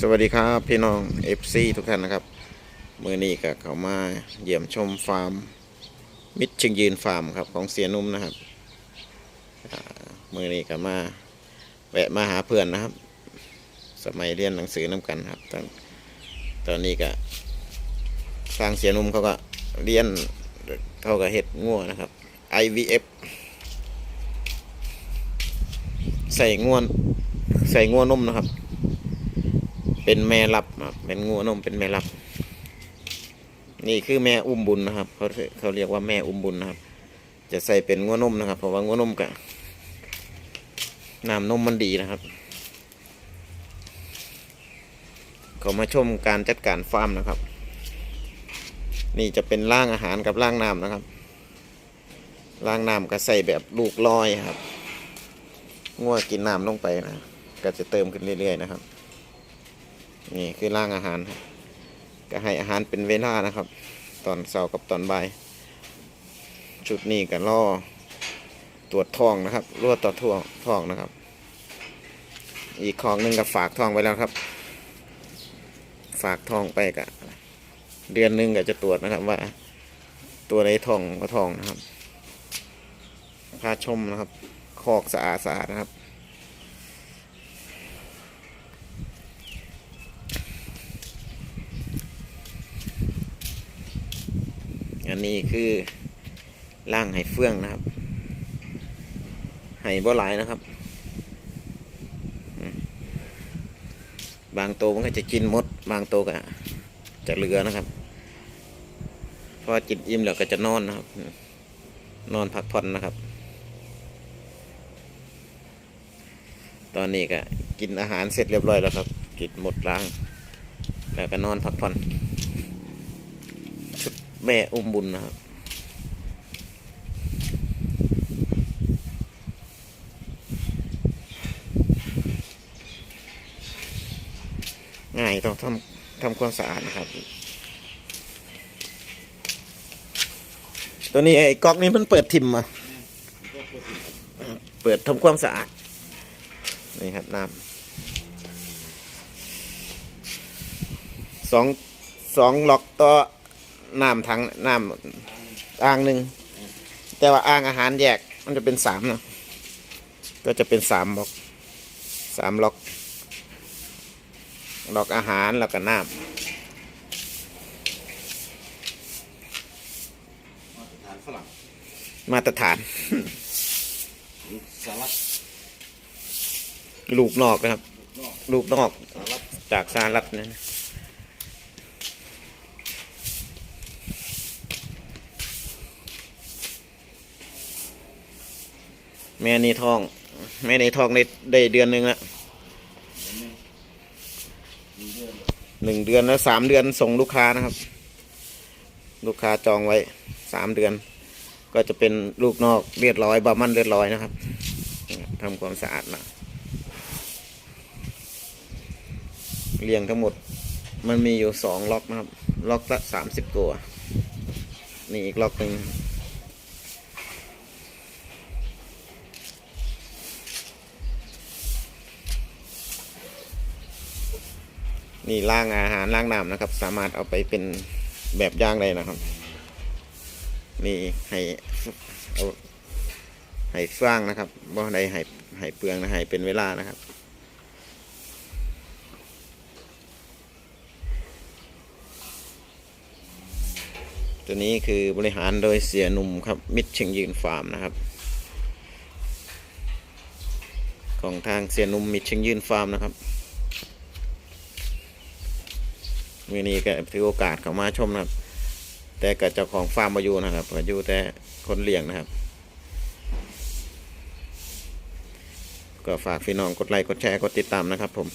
สวัสดีครับพี่น้อง FC ทุกท่านนะครับ มือนี้ก็เข้ามาเยี่ยมชมฟาร์ม มิตรชิงยืนฟาร์มครับของเสียนุ่มนะครับอ่ามือนี้ก็มาแวะมาหาเพื่อนนะครับ สมัยเรียนหนังสือน้ำกันครับตอนตอนนี้ก็ทางเสียนุ่มเขาก็เรียนเขาก็เฮ็ดงัวนะครับ IVF ใส่ง่วนใส่งัวนมนะครับ เป็นแม่รับครับเป็นงัวนมเป็นแม่รับ นี่คือแม่อุ้มบุญนะครับเขาเขาเรียกว่าแม่อุ้มบุญนะครับ จะใส่เป็นงัวนมนะครับ เพราะว่างัวนมกับน้ำนมมันดีนะครับเขามาชมการจัดการฟาร์มนะครับ นี่จะเป็นร่างอาหารกับร่างน้ำนะครับร่างน้ำก็ใส่แบบลูกลอยครับงัวกินน้ำลงไปนะ ก็จะเติมขึ้นเรื่อยๆนะครับ นี่คือร่างอาหารครับก็ให้อาหารเป็นเวลานะครับ ตอนเช้ากับตอนบ่าย ชุดนี้ก็ล่อตรวจท้องนะครับรวดต่อท้องท้องนะครับ อีกของหนึ่งก็ฝากท้องไว้แล้วครับ ฝากท้องไปกะเดือนหนึ่งก็จะตรวจนะครับว่า ตัวในท้องก็ท้องนะครับพาชมนะครับ คอกสะอาดสะอาดนะครับ อันนี้คือล่างไห้เฟื่องนะครับไห้บ่หลายนะครับ บางตัวมันก็จะกินหมด บางตัวก็จะเหลือนะครับพอกินอิ่มแล้วก็จะนอนนะครับ นอนพักผ่อนนะครับ ตอนนี้ก็กินอาหารเสร็จเรียบร้อยแล้วครับ กินหมดล้าง แล้วก็นอนพักผ่อน แม่อุ้มบุญนะครับง่ายต้องทำทำความสะอาดนะครับ ตัวนี้ไอ้ก๊อกนี้มันเปิดทิมมา เปิดทำความสะอาด นี่ครับน้ำสองสองล็อกต่อ น้ำทั้งน้ำอ่างหนึ่งแต่ว่าอ่างอาหารแยกมันจะเป็นสามเนาะก็จะเป็นสามล็อกสามล็อกล็อกอาหารแล้วก็น้มาตรฐานฝรั่งำมาตรฐานสารัตลูกนอกนะครับนอกลูกนอกสารัตจากสหรัฐนะ แม่นี่ท้อง แม่ในท้องได้ได้เดือนหนึ่งล้วมีเรื่องหนึ่งเดือนแล้วสามเดือนส่งลูกค้านะครับ ลูกค้าจองไว้สามเดือน ก็จะเป็นลูกนอกเรียบร้อยบามันเรียบร้อยนะครับทำความสะอาดนะเรียงทั้งหมดมันมีอยู่สองล็อกนะครับ ล็อกละสามสิบตัว นี่อีกล็อกหนึ่ง นี่ล่างอาหารล่างน้ำนะครับ สามารถเอาไปเป็นแบบย่างได้นะครับ นี่ให้เอาให้ฟางนะครับบ่ได้ให้ให้เปลืองนะให้เป็นเวลานะครับตัวนี้คือบริหารโดยเสียหนุ่มครับ มิตรเชิงยืนฟาร์มนะครับ ของทางเสียหนุ่มมิตรเชิงยืนฟาร์มนะครับ มือนี้ก็ถือโอกาสเข้ามาชมนะครับ แต่กับเจ้าของฟาร์มมาอยู่นะครับมาอยู่แต่คนเลี้ยงนะครับ ก็ฝากพี่น้องกดไลค์กดแชร์กดติดตามนะครับผม